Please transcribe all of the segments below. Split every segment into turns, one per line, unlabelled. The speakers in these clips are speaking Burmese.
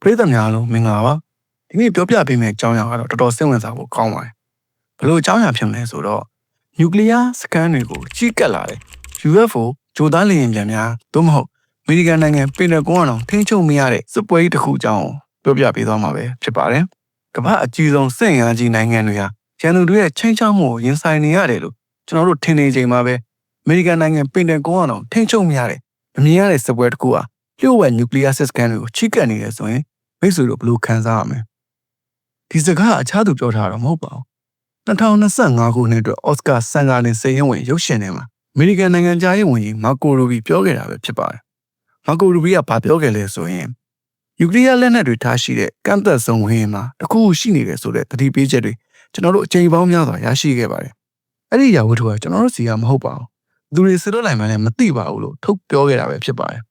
ပရိသတ်များအားလုံးမင်္ဂလာပါဒီနေ့ပြောပြပေးမယ့်အကြောင်းအရာကတော့တော်တော်စိတ်ဝင်စားဖို့ကောင်းပါတယ်ဘယ်လိုအကြောင်းအရာဖြစ်မလဲဆိုတော့နျူကလ িয়ার စကန်တွေကိုကြီးကပ်လာတဲ့ UFO ဂျိုသားလေယာဉ်ပြန်များသို့မဟုတ်အမေရိကန်နိုင်ငံပင်တဂွန်အောင်ထိန်းချုပ်မရတဲ့စစ်ပွဲကြီးတစ်ခုအကြောင်းပြောပြပေးသွားမှာပဲဖြစ်ပါတယ်ကမ္ဘာအကြီးဆုံးစစ်အင်အားကြီးနိုင်ငံတွေဟာရန်သူတွေရဲ့ချိန်ချောက်မှုကိုရင်ဆိုင်နေရတယ်လို့ကျွန်တော်တို့ထင်နေချိန်မှာပဲအမေရိကန်နိုင်ငံပင်တဂွန်အောင်ထိန်းချုပ်မရတဲ့မမြင်ရတဲ့စစ်ပွဲတစ်ခုဟာလျှို့ဝှက်နျူကလ িয়ার စစ်စကန်တွေကိုချိကပ်နေတယ်ဆိုရင် မိတ်ဆွေတို့ဘယ်လိုခံစားရမလဲဒီစကားအခြားသူပြောထားတော့မဟုတ်ပါဘူး2025ခုနှစ်အတွက်အော်စကာဆန်ဂါလင်စည်ရင်ဝင်ရုပ်ရှင်ထဲမှာအမေရိကန်နိုင်ငံသားရေးဝန်ကြီးမာကိုရိုဘီပြောခဲ့တာပဲဖြစ်ပါတယ်မာကိုရိုဘီကဘာပြောခဲ့လဲဆိုရင်နျူကလ িয়ার လက်နက်တွေထားရှိတဲ့ကန့်သက်ဆုံးဝင်းမှာတခုခုရှိနေတယ်ဆိုတဲ့သတိပေးချက်တွေကျွန်တော်တို့အချိန်ပေါင်းများစွာရရှိခဲ့ပါတယ်အဲ့ဒီရာဝတ္ထုကကျွန်တော်တို့စီကမဟုတ်ပါဘူးသူတွေစလို့လိုက်မှလည်းမသိပါဘူးလို့ထုတ်ပြောခဲ့တာပဲဖြစ်ပါတယ်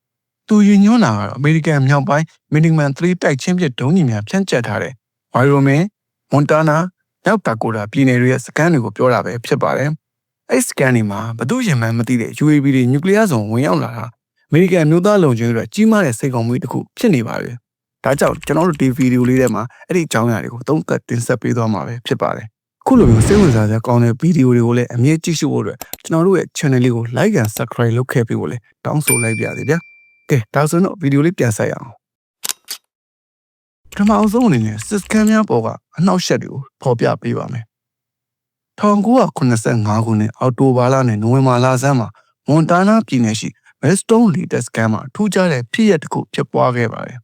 သူယဉ်ညွှန်းတာကတော့အမေရိကန်မြောက်ပိုင်းမီနီမန်3တိုက်ချင်းပြဒုံးကြီးများဖြန့်ကျက်ထားတဲ့ဝိုင်ရိုမင်မွန်တာနာမြောက်ဒါကိုတာပြည်နယ်တွေရဲ့စကန်တွေကိုပြောတာပဲဖြစ်ပါတယ်။အဲ့စကန်တွေမှာဘသူရင်မှန်းမသိတဲ့ UAV တွေနျူကလ িয়ার ဇုံဝင်ရောက်လာတာအမေရိကန်မျိုးသားလုံခြုံရေးတွေကြီးမားတဲ့စိတ်ကောင်းမှုတစ်ခုဖြစ်နေပါပြီ။ဒါကြောင့်ကျွန်တော်တို့ဒီဗီဒီယိုလေးထဲမှာအဲ့ဒီအကြောင်းအရာတွေကိုသုံးသပ်တင်ဆက်ပေးသွားမှာပဲဖြစ်ပါတယ်။ခုလိုမျိုးစိတ်ဝင်စားစရာကောင်းတဲ့ဗီဒီယိုတွေကိုလည်းအမြဲကြည့်ရှုဖို့အတွက်ကျွန်တော်တို့ရဲ့ channel လေးကို like and subscribe လုပ်ခဲ့ပေးဖို့လည်းတောင်းဆိုလိုက်ပါရစေဗျာ။ ကဲဒါဆိုတော့ဗီဒီယိုလေးပြန်ဆက်ရအောင်ပထမအဆုံးအနေနဲ့စစ်ကမ်းများပေါ်ကအနောက်ရှက်တွေကိုဖော်ပြပေးပါမယ်1985ခုနှစ်အောက်တိုဘာလနဲ့နိုဝင်ဘာလဆန်းမှာမွန်တာနာပြည်နယ်ရှိ Westone Latest Scan မှာထူးခြားတဲ့ဖြစ်ရပ်တစ်ခုဖြစ်ပွားခဲ့ပါတယ်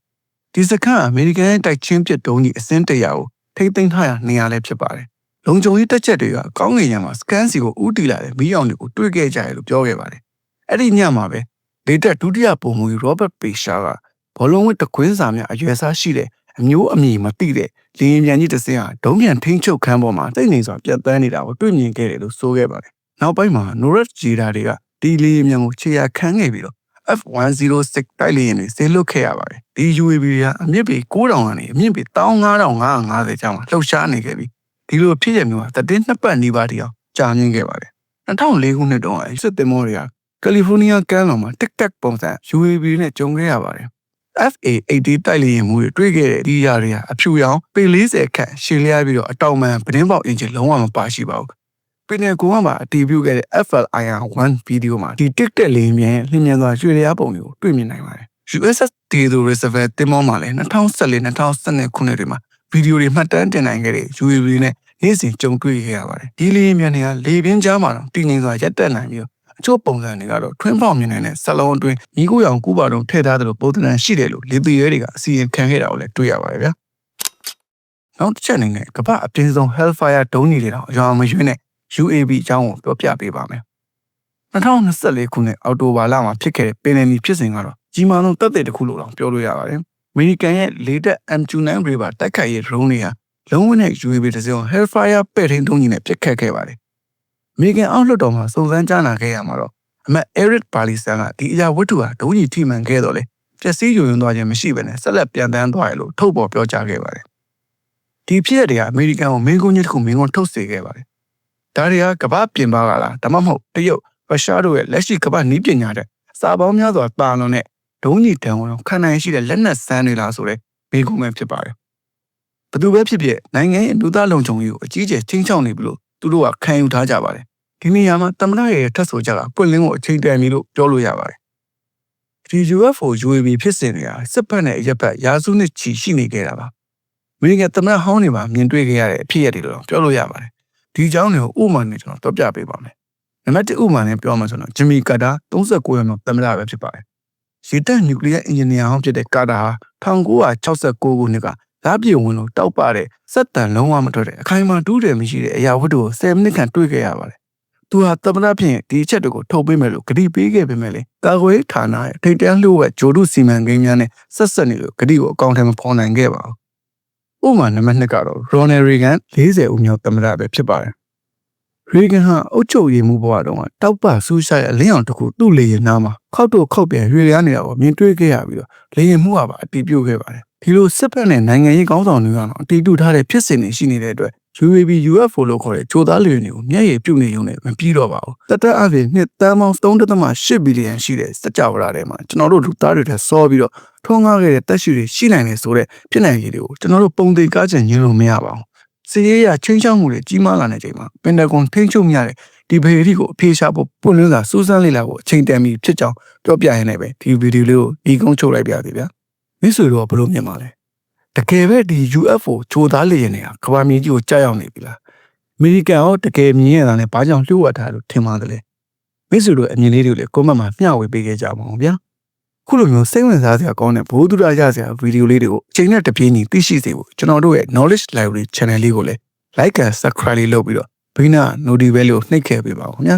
ဒီစခန်းအမေရိကန်ရဲ့တိုက်ချင်းပစ်တုံးကြီးအစင်းတရာကိုထိမ့်သိမ်းထားရနေရာလည်းဖြစ်ပါတယ်လုံခြုံရေးတက်ချက်တွေကကောင်းငင်ရံမှာစကန်စီကိုဥတီလာတဲ့မီးအောင်တွေကိုတွေ့ခဲ့ကြရလို့ပြောခဲ့ပါတယ်အဲ့ဒီညမှာပဲ လေတက်ဒုတိယပုံမူရောဘတ်ပေရှာကဘောလုံးဝစ်တကွင်းစာများအရွယ်စားရှိတဲ့အမျိုးအမည်မသိတဲ့လင်းမြန်ကြီးတစ်စင်းဟာဒုံးပြန်ထိန်းချုပ်ခန်းပေါ်မှာတိတ်နေစွာပြတ်သန်းနေတာကိုတွေ့မြင်ခဲ့တယ်လို့ဆိုခဲ့ပါတယ်။နောက်ပိုင်းမှာ Norad Jira တွေကဒီလင်းမြန်ကိုခြေရာခန်းခဲ့ပြီးတော့ F106 တိုက်လေယာဉ်တွေဆေးလွတ်ခဲ့ရပါတယ်။ဒီ UAV တွေကအမြင့်ပေ9000ကနေအမြင့်ပေ15550ကျောင်းမှာလှုပ်ရှားနေခဲ့ပြီးဒီလိုဖြစ်ရမျိုးဟာတည်င်းနှစ်ပတ်နီးပါးတည်းအောင်ကြာမြင့်ခဲ့ပါတယ်။2004ခုနှစ်တုန်းကစစ်သင်္ဘောတွေက ကယ်လီဖိုးနီးယားကမ်းလွန်မှာ TikTok ပုံစံ UAV နဲ့ကြုံခဲ့ရပါတယ်။ FA-80 တိုက်လေယာဉ်မှုတွေတွေ့ခဲ့တဲ့ဒီຢာတွေဟာအဖြူရောင်ပေ40ခန့်ရှည်လျားပြီးတော့အတောင်ပံပဒင်းပေါက်အင်ဂျင်လုံးဝမပါရှိပါဘူး။ပင်နယ်ကိုကမှအတီးပြုတ်ခဲ့တဲ့ FLIR-1 ဗီဒီယိုမှာဒီ TikTok လေယာဉ်မြန်လျင်မြန်စွာရွှေလျားပုံတွေကိုတွေ့မြင်နိုင်ပါတယ်။ USS Theodore Roosevelt တင်မောမှာလည်း2014-2012ခုနှစ်တွေမှာဗီဒီယိုတွေမှတ်တမ်းတင်နိုင်ခဲ့တဲ့ UAV နဲ့နေ့စဉ်ကြုံတွေ့ခဲ့ရပါတယ်။ဒီလေယာဉ်မြန်တွေကလေပြင်းကြားမှာတော့တည်ငြိမ်စွာရပ်တန့်နိုင်ပြီး အချို့ပုံစံတွေကတော့ထွင်းပေါက်မြင်နေတဲ့ဆလုံးအတွင်းမိကိုရောင်ကူပါတုံထည့်ထားတယ်လို့ပုံသဏ္ဍာန်ရှိတယ်လို့လေသူရဲတွေကအစီရင်ခံခဲ့တာကိုလည်းတွေ့ရပါတယ်ဗျာ။နောက်တစ်ချက်အနေနဲ့ကမ္ဘာအပြင်းဆုံး Hellfire ဒုံးကြီးတွေတော့အရောင်မရွေးနဲ့ UAV အကြောင်းကိုပြောပြပေးပါမယ်။2024ခုနှစ်အောက်တိုဘာလမှာဖြစ်ခဲ့တဲ့ပင်လယ်နီဖြစ်စဉ်ကတော့ကြီးမားဆုံးတပ်တွေတစ်ခုလို့တောင်ပြောလို့ရပါတယ်။အမေရိကန်ရဲ့လေတပ် M29 River တိုက်ခိုက်ရေး drone တွေကလုံးဝနဲ့ UAV တစ်စုံ Hellfire ပဲ့ထိန်ဒုံးကြီးနဲ့ပစ်ခတ်ခဲ့ပါတယ်အ မေရိကန်အောက်လွှတ်တော်မှာစုံစမ်းကြားနာခဲ့ရမှာတော့အမတ် Eric Barlison ကဒီအရာဝတ္ထုဟာဒုံးကြီးထိမှန်ခဲ့တော့လေပျက်စီးယွင်သွားခြင်းမရှိဘဲနဲ့ဆက်လက်ပြန်တန်းသွားရလို့ထုတ်ပေါ်ပြောကြားခဲ့ပါတယ်။ဒီဖြစ်ရတဲ့အမေရိကန်ကိုမင်းကုန်းကြီးတစ်ခုမင်းကုန်းထုတ်စေခဲ့ပါတယ်။ဒါတွေကကမ္ဘာပြင်ပကလားဒါမှမဟုတ်တရုတ်ရုရှားတို့ရဲ့လက်ရှိကမ္ဘာနည်းပညာတဲ့စာပေါင်းများစွာတာလွန်တဲ့ဒုံးကြီးတန်ဝန်ခံနိုင်ရှိတဲ့လက်နက်စမ်းတွေလားဆိုတဲ့မိကုန်းပဲဖြစ်ပါတယ်။ဘယ်သူပဲဖြစ်ဖြစ်နိုင်ငံရဲ့လူသားလုံခြုံရေးကိုအကြီးအကျယ်ချင်းချောင်းနေပြီလို့ သူတို့ကခံယူထားကြပါတယ်ဒီနေရာမှာတမနာရဲ့ထက်ဆိုကြတာပွင့်လင်းကိုအချိန်တန်ပြီလို့ပြောလို့ရပါတယ်ဒီ UFO UAV ဖြစ်စဉ်တွေကစစ်ဘက်နဲ့ရပ်ဘက်ရာစုနှစ်ချီရှိနေခဲ့တာပါအမေရိကန်တမန်ဟောင်းတွေမှာမြင်တွေ့ခဲ့ရတဲ့အဖြစ်အပျက်တွေလို့ပြောလို့ရပါတယ်ဒီအကြောင်းတွေကိုဥပမာနဲ့ကျွန်တော်ပြောပြပေးပါမယ်နံပါတ်1ဥပမာနဲ့ပြောမှဆိုတော့ဂျင်မီကာတာ39ရောက်တမန်ပဲဖြစ်ပါတယ်ရေတပ်နျူကလ িয়ার အင်ဂျင်နီယာဟောင်းဖြစ်တဲ့ကာတာဟာ1969ခုနှစ်က ဓာတ်ပြေဝင်လို့တောက်ပတဲ့စက်တန်လုံးဝမထွက်တဲ့အခိုင်အမာတူးတယ်မရှိတဲ့အရာဝတ္ထုကို10မိနစ်ခန့်တွေ့ခဲ့ရပါတယ်သူဟာသမဏဖြင့်ဒီအချက်တွေကိုထုတ်ပေးမယ်လို့ဂတိပေးခဲ့ပေမဲ့လေကာကွယ်ဌာနရဲ့ထိတ်တန်းလျှို့ဝှက်ဂျိုဒုစီမံကိန်းများနဲ့ဆက်ဆက်နေလို့ဂတိကိုအကောင့်ထဲမှာဖော်နိုင်ခဲ့ပါဘူး။ဥပမာနံပါတ်2ကတော့ Ronald Reagan 40ဦးမြောက်သမ္မတပဲဖြစ်ပါတယ်။ Reagan ဟာအုပ်ချုပ်ရေးမှုဘဝတုန်းကတောက်ပဆူးရှာရဲ့အလင်းအောင်တစ်ခုသူ့လေရင်နားမှာခောက်တော့ခောက်ပြန်ရွေရနေတာကိုမြင်တွေ့ခဲ့ရပြီးတော့လေရင်မှုကပါအတီးပြုတ်ခဲ့ပါတယ်။ ဒီလိုစစ်ဘက်နဲ့နိုင်ငံရေးကောင်းဆောင်တွေကတော့အတီးတူထားတဲ့ဖြစ်စဉ်တွေရှိနေတဲ့အတွက် UAV UFO လို့ခေါ်တဲ့ဂျိုသားလေယာဉ်တွေကိုမျက်ရည်ပြုတ်နေုံနဲ့မပြီးတော့ပါဘူး။တသက်အပြင်နှစ်တန်းပေါင်း3.8ဘီလီယံရှိတဲ့စကြဝဠာထဲမှာကျွန်တော်တို့လူသားတွေထက်စောပြီးတော့ထွန်းကားခဲ့တဲ့တက်ရှိတွေရှိနိုင်တယ်ဆိုတဲ့ဖြစ်နိုင်ရည်တွေကိုကျွန်တော်တို့ပုံသိကားချင်ညင်လို့မရပါဘူး။စီးရဲရချင်းချောင်းမှုတွေကြီးမားလာတဲ့ချိန်မှာပင်တဂွန်ထိန်းချုပ်မြတဲ့ဒီဘေရီကိုအဖေရှာဖို့ပွင့်လင်းစွာစူးစမ်းလေ့လာဖို့အချိန်တန်ပြီဖြစ်ကြောင်းပြောပြရင်းနဲ့ပဲဒီဗီဒီယိုလေးကိုဒီကုန်းချုပ်လိုက်ပြသေးဗျာ။ မိတ်ဆွေတို့ကဘယ်လိုမြင်ပါလဲ။တကယ်ပဲဒီ UFO ဂျိုသားလေယာဉ်တွေကကမ္ဘာမြေကြီးကိုကြားရောက်နေပြီလား။အမေရိကန်ရောတကယ်မြင်ရတာနဲ့ဘာကြောင့်လှုပ်ဝက်တာလို့ထင်ပါတယ်လေမိတ်ဆွေတို့အမြင်လေးတွေကိုလည်းကွန်မန့်မှာမျှဝေပေးခဲ့ကြပါဦးဗျာခုလိုမျိုးစိတ်ဝင်စားစရာကောင်းတဲ့ဘိုးသူရရစရာဗီဒီယိုလေးတွေကိုအချိန်နဲ့တပြေးညီသိရှိစေဖို့ကျွန်တော်တို့ရဲ့ knowledge library channel လေးကိုလည်း like and subscribe လေးလုပ်ပြီးတော့ဘိနာ notification လေးကိုနှိပ်ခဲ့ပေးပါဦးခင်ဗျာ